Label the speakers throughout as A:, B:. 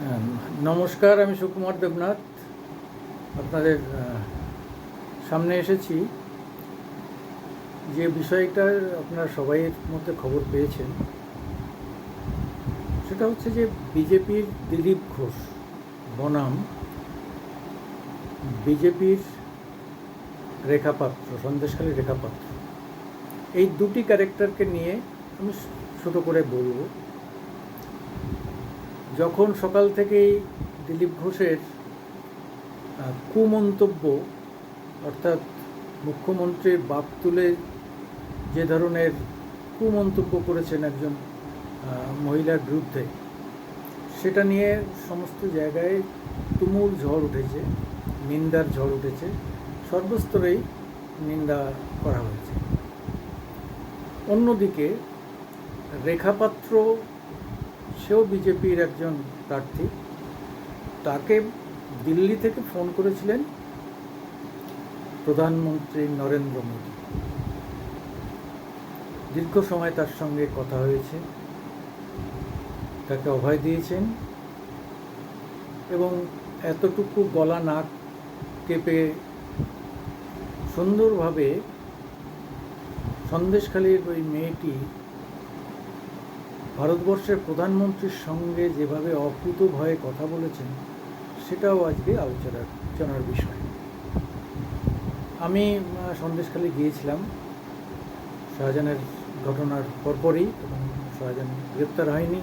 A: আহ, নমস্কার আমি সুকুমার দেবনাথ। আপনাদের সামনে এসেছি। যে বিষয়টা আপনারা সবাইয়ের মধ্যে খবর পেয়েছেন সেটা হচ্ছে যে বিজেপির দিলীপ ঘোষ বনাম বিজেপির রেখাপাত্র সন্দেশখালী রেখাপাত্র। এই দুটি ক্যারেক্টারকে নিয়ে আমি ছোটো করে বলব। যখন সকাল থেকেই দিলীপ ঘোষের কুমন্তব্য, অর্থাৎ মুখ্যমন্ত্রীর বাপ তুলে যে ধরনের কুমন্তব্য করেছেন একজন মহিলার বিরুদ্ধে, সেটা নিয়ে সমস্ত জায়গায় তুমুল ঝড় উঠেছে, নিন্দার ঝড় উঠেছে, সর্বস্তরেই নিন্দা করা হয়েছে। অন্যদিকে রেখাপাত্র সেও বিজেপির একজন প্রার্থী। তাকে দিল্লি থেকে ফোন করেছিলেন প্রধানমন্ত্রী নরেন্দ্র মোদী। দীর্ঘ সময় তার সঙ্গে কথা হয়েছে। তাকে অভয় দিয়েছেন এবং এতটুকু গলা নাক কেঁপে সুন্দরভাবে সন্দেশখালীর ওই মেয়েটি ভারতবর্ষের প্রধানমন্ত্রীর সঙ্গে যেভাবে অকুত ভয়ে কথা বলেছেন সেটাও আজকে আলোচনার আলোচনার বিষয়। আমি আহ, সন্দেশখালী গিয়েছিলাম। শাহজাহানের ঘটনার পরপরই এবং শাহজাহান গ্রেপ্তার হয়নি।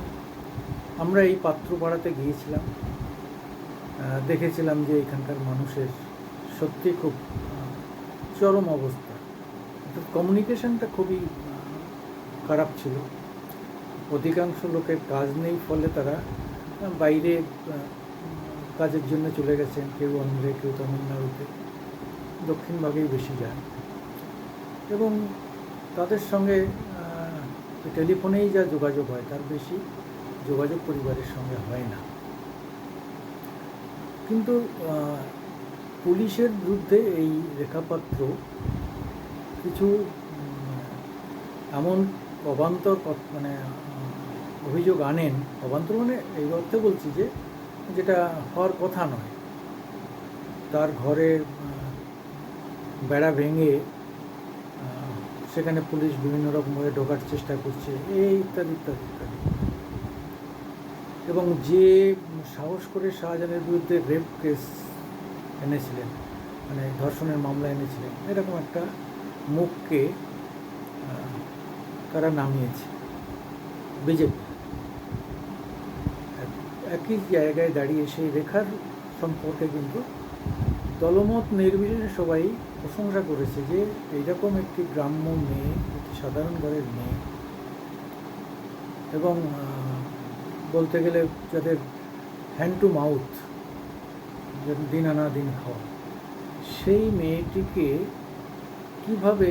A: আমরা এই পাত্রপাড়াতে গিয়েছিলাম। দেখেছিলাম যে এখানকার মানুষের সত্যি খুব চরম অবস্থা। কমিউনিকেশনটা খুবই খারাপ ছিল। অধিকাংশ লোকের কাজ নেই, ফলে তারা বাইরে কাজের জন্য চলে গেছেন, কেউ অন্ধ্রে, কেউ তামিলনাড়ুতে, দক্ষিণভাগেই বেশি যায় এবং তাদের সঙ্গে টেলিফোনেই যা যোগাযোগ হয়, তার বেশি যোগাযোগ পরিবারের সঙ্গে হয় না। কিন্তু পুলিশের বিরুদ্ধে এই রেখাপাত্র কিছু এমন অবান্তর মানে অভিযোগ আনেন অবান্তর মানে এই অর্থে বলছি যে যেটা হওয়ার কথা নয়। তার ঘরে বেড়া ভেঙে সেখানে পুলিশ বিভিন্ন রকমভাবে ঢোকার চেষ্টা করছে, এই ইত্যাদি ইত্যাদি ইত্যাদি। এবং যে সাহস করে শাহজাহানের বিরুদ্ধে রেপ কেস এনেছিলেন মানে ধর্ষণের মামলা এনেছিলেন, এরকম একটা মুখকে তারা নামিয়েছে, বিজেপি। একই জায়গায় দাঁড়িয়ে সেই রেখার সম্পর্কে কিন্তু দলমত নির্বিশেষে সবাই প্রশংসা করেছে যে এইরকম একটি গ্রাম্য মেয়ে, একটি সাধারণ ঘরের মেয়ে এবং বলতে গেলে যাদের হ্যান্ড টু মাউথ দিন আনা দিন খাওয়া, সেই মেয়েটিকে কীভাবে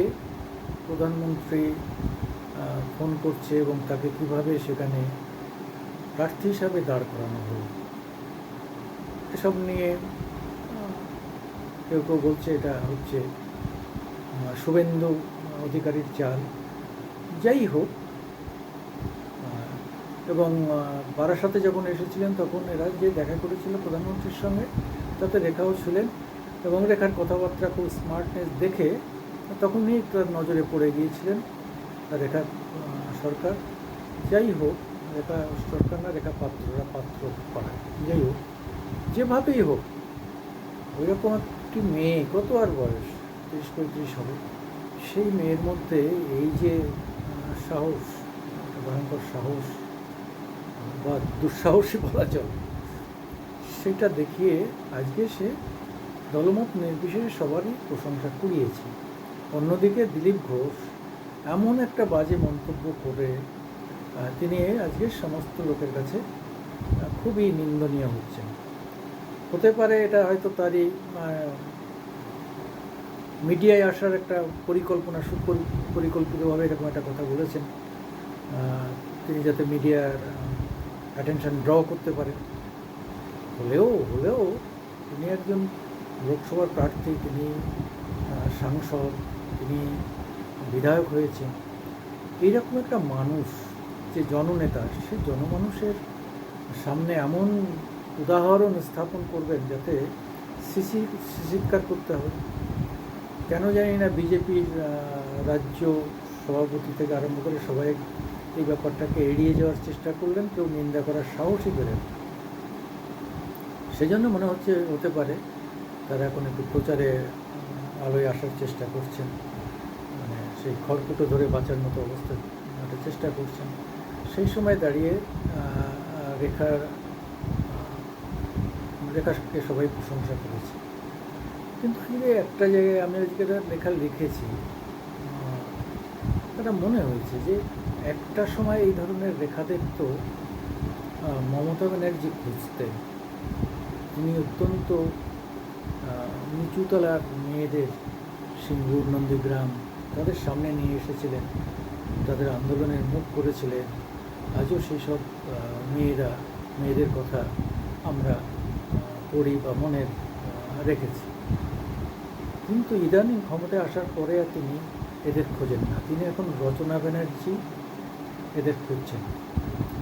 A: প্রধানমন্ত্রী ফোন করছে এবং তাকে কীভাবে সেখানে প্রার্থী হিসাবে দাঁড় করানো হলো। এসব নিয়ে কেউ কেউ বলছে এটা হচ্ছে শুভেন্দু অধিকারীর চাল। যাই হোক এবং বারাসাতে যখন এসেছিলেন তখন এরা যে দেখা করেছিল প্রধানমন্ত্রীর সঙ্গে, তাতে রেখাও ছিলেন এবং রেখার কথাবার্তা খুব স্মার্টনেস দেখে তখনই তার নজরে পড়ে গিয়েছিলেন রেখা সরকার। যাই হোক রেখা সরকার রেখা পাত্ররা পাত্র পাড়ায় যাই হোক যেভাবেই হোক, ওইরকম একটি মেয়ে, কত আর বয়স? তিরিশ পঁয়ত্রিশ হবে। সেই মেয়ের মধ্যে এই যে সাহস ভয়ঙ্কর সাহস, বা দুঃসাহসী বলা চলে, সেটা দেখিয়ে আজকে সে দলমত নির্বিশেষে সবারই প্রশংসা কুড়িয়েছে। অন্যদিকে দিলীপ ঘোষ এমন একটা বাজে মন্তব্য করে তিনি আজকে সমস্ত লোকের কাছে খুবই নিন্দনীয় হচ্ছেন। হতে পারে এটা হয়তো তারই মিডিয়ায় আসার একটা পরিকল্পনা পরিকল্পিতভাবে এরকম একটা কথা বলেছেন। তিনি যাতে মিডিয়ার অ্যাটেনশন ড্র করতে পারেন হলেও হলেও তিনি একজন লোকসভার প্রার্থী, তিনি সাংসদ, তিনি বিধায়ক হয়েছেন। এইরকম একটা মানুষ যে জননেতা, সে জনমানুষের সামনে এমন উদাহরণ স্থাপন করবেন যাতে সিসি স্বীকার করতে হবে। কেন জানি না বিজেপির রাজ্য সভাপতি থেকে আরম্ভ করে সবাই এই ব্যাপারটাকে এড়িয়ে যাওয়ার চেষ্টা করলেন, কেউ নিন্দা করার সাহসই পেলেন। সেজন্য মনে হচ্ছে, হতে পারে তারা এখন একটু প্রচারে আলোয় আসার চেষ্টা করছেন। মানে সেই খড়কুটো ধরে বাঁচার মতো অবস্থা একটা চেষ্টা করছেন। সেই সময় দাঁড়িয়ে রেখার রেখাকে সবাই প্রশংসা করেছে। কিন্তু আজকে একটা জায়গায়, আমি আজকে লেখা লিখেছি এটা মনে হয়েছে যে একটা সময় এই ধরনের রেখাদের তো মমতা ব্যানার্জি খুঁজতেন। তিনি অত্যন্ত নিচুতলার মেয়েদের সিঙ্গুর নন্দীগ্রাম তাদের সামনে নিয়ে এসেছিলেন, তাদের আন্দোলনের মুখ করেছিলেন। আজও সেই সব মেয়েরা, মেয়েদের কথা আমরা পড়ি বা মনে রেখেছি। কিন্তু ইদানিং ক্ষমতায় আসার পরে আর তিনি এদের খোঁজেন না। তিনি এখন রচনা ব্যানার্জি, এদের খুঁজছেন।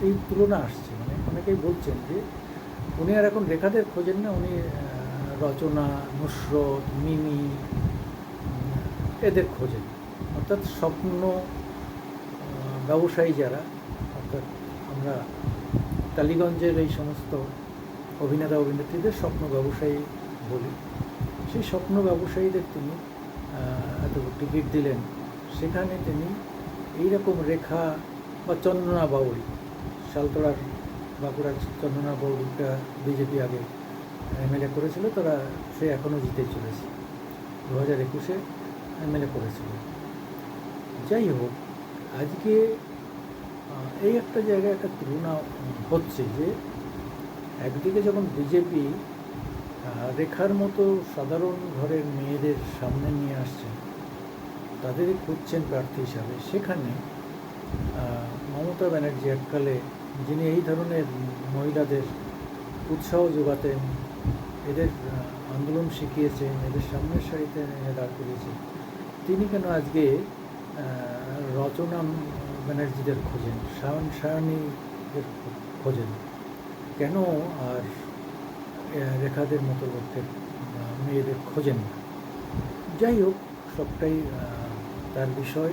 A: এই তুলনা আসছে। মানে অনেকেই বলছেন যে, উনি আর এখন রেখাদের খোঁজেন না, উনি রচনা, নুসরত, মিমি, এদের খোঁজেন। অর্থাৎ স্বপ্ন ব্যবসায়ী যারা আমরা টালিগঞ্জের এই সমস্ত অভিনেতা অভিনেত্রীদের স্বপ্ন ব্যবসায়ী বলি। সেই স্বপ্ন ব্যবসায়ীদের তিনি এত টিকিট দিলেন। সেখানে তিনি এইরকম রেখা বা চন্দনা বাউল শালতলার বাঁকুড়ার চন্দনা বাউলটা বিজেপি আগে এমএলএ করেছিল, তারা সে এখনও জিতে চলেছে। দু হাজার একুশে এমএলএ করেছিল। যাই হোক, আজকে এই একটা জায়গায় একটা তুলনা হচ্ছে যে, একদিকে যখন বিজেপি রেখার মতো সাধারণ ঘরের মেয়েদের সামনে নিয়ে আসছেন তাদেরই খুঁজছেন প্রার্থী হিসাবে, সেখানে মমতা ব্যানার্জি এককালে, যিনি এই ধরনের মহিলাদের উৎসাহ যোগাতেন, এদের আন্দোলন শিখিয়েছেন, এদের সামনের সারিতে দাঁড় করিয়েছেন, তিনি কেন আজকে রচনা ব্যানার্জিদের খোঁজেন, সায়ন সায়নীদের খোঁজেন, কেন আর রেখাদের মতো লোকদের মেয়েদের খোঁজেন না? যাই হোক, সবটাই তার বিষয়।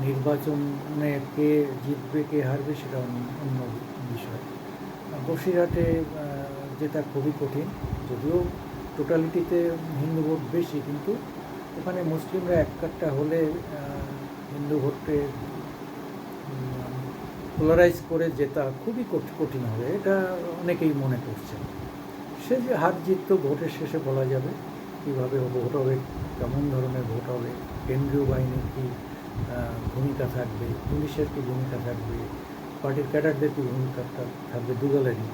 A: নির্বাচনে কে জিতবে, কে হারবে সেটা অন্য- বিষয়। বসিরহাটে জেতা খুবই কঠিন, যদিও টোটালিটিতে হিন্দু ভোট বেশি, কিন্তু ওখানে মুসলিমরা এক কাট্টা হলে হিন্দু ভোটে পোলারাইজ করে জেতা খুবই কঠ- কঠিন হবে, এটা অনেকেই মনে করছেন। সে যে হার জিত তো ভোটের শেষে বলা যাবে কীভাবে ভোট হবে, কেমন ধরনের ভোট হবে, কেন্দ্রীয় বাহিনীর কী ভূমিকা থাকবে, পুলিশের কী ভূমিকা থাকবে, পার্টির ক্যাডারদের কী ভূমিকা থাকবে দুদলেরই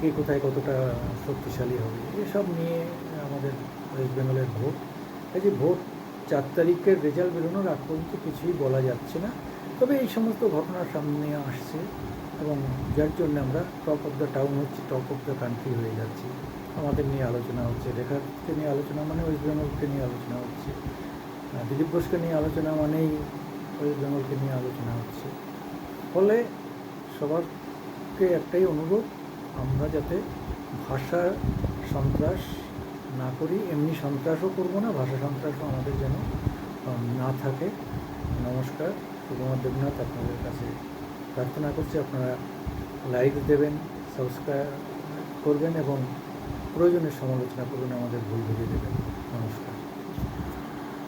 A: কে কোথায় কতটা শক্তিশালী হবে, এসব নিয়ে আমাদের ওয়েস্ট বেঙ্গলের ভোট। এই যে ভোট, চার তারিখের রেজাল্ট বেরোনোর আগ পর্যন্ত কিছুই বলা যাচ্ছে না। তবে এই সমস্ত ঘটনা সামনে আসছে এবং যার জন্য আমরা টপ অফ দ্য টাউন হচ্ছে টপ অফ দ্য কান্ট্রি হয়ে যাচ্ছি। আমাদের নিয়ে আলোচনা হচ্ছে, রেখাকে নিয়ে আলোচনা মানে ওয়েস্ট বেঙ্গলকে নিয়ে আলোচনা হচ্ছে। দিলীপ ঘোষকে নিয়ে আলোচনা মানেই ওয়েস্ট বেঙ্গলকে নিয়ে আলোচনা হচ্ছে। ফলে সবারকে একটাই অনুরোধ, আমরা যাতে ভাষা সন্ত্রাস না করি, এমনি সন্ত্রাসও করব না, ভাষা সন্ত্রাসও আমাদের যেন না থাকে। নমস্কার। সুকুমার দেবনাথ আপনাদের কাছে প্রার্থনা করছি, আপনারা লাইক দেবেন সাবস্ক্রাইব করবেন এবং প্রয়োজনে সমালোচনা করবেন, আমাদের ভুল ভুলিয়ে দেবেন।